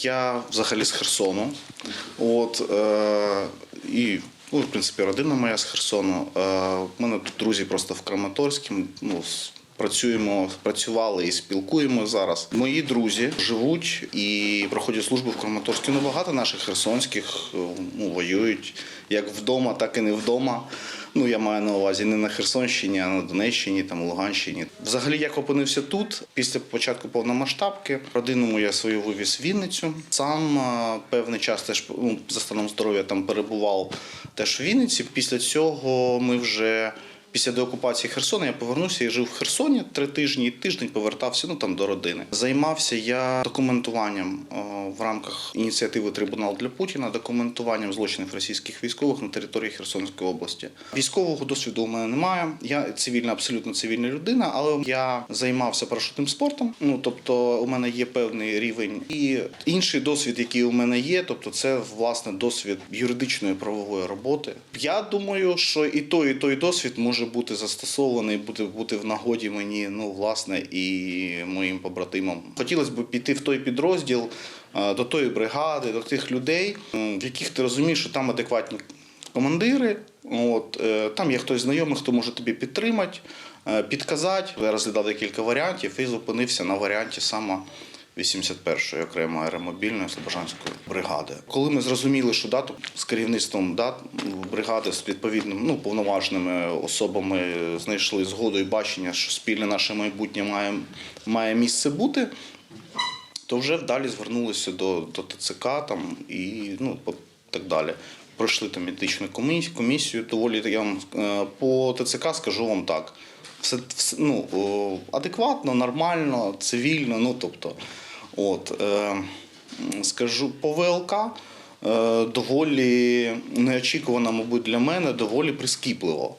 Я взагалі з Херсону. От, е, і, ну, в принципі, родина моя з Херсону. Е, у мене тут друзі просто в Краматорській, Ну, Працюємо, працювали і спілкуємо зараз. Мої друзі живуть і проходять службу в Краматорську. Ну, багато наших херсонських е, ну, воюють як вдома, так і не вдома. Ну, я маю на увазі не на Херсонщині, а на Донеччині, там Луганщині. Взагалі, як опинився тут, після початку повномасштабки, родину я свою вивіз в Вінницю. Сам е, певний час теж ну, за станом здоров'я там перебував теж в Вінниці. Після цього ми вже. Після деокупації Херсона я повернувся і жив в Херсоні три тижні, і тиждень повертався ну там до родини. Займався я документуванням е, в рамках ініціативи Трибунал для Путіна, документуванням злочинів російських військових на території Херсонської області. Військового досвіду у мене немає. Я цивільна, абсолютно цивільна людина, але я займався парашутним спортом. Ну тобто, у мене є певний рівень і інший досвід, який у мене є, тобто це власне досвід юридичної правової роботи. Я думаю, що і той, і той досвід може бути застосований, бути бути в нагоді мені, ну власне, і моїм побратимам. Хотілося б піти в той підрозділ, е, до тої бригади, до тих людей, в яких ти розумієш, що там адекватні командири. От е, там є хтось знайомий, хто може тобі підтримати, е, підказати. Я розглядав декілька варіантів і зупинився на варіанті саме 81-ї окремої аеромобільної слобожанської бригади. Коли ми зрозуміли, що да, то з керівництвом да, бригади з відповідним ну, повноважними особами знайшли згоду і бачення, що спільне наше майбутнє має, має місце бути, то вже далі звернулися до, до ТЦК там, і ну, так далі. Пройшли там етичну комісію, комісію доволі я вам е, по ТЦК скажу вам так. Все, все ну, адекватно, нормально, цивільно. Ну, тобто, от, е, скажу, по ВЛК е, доволі неочікувано, мабуть, для мене, доволі прискіпливо.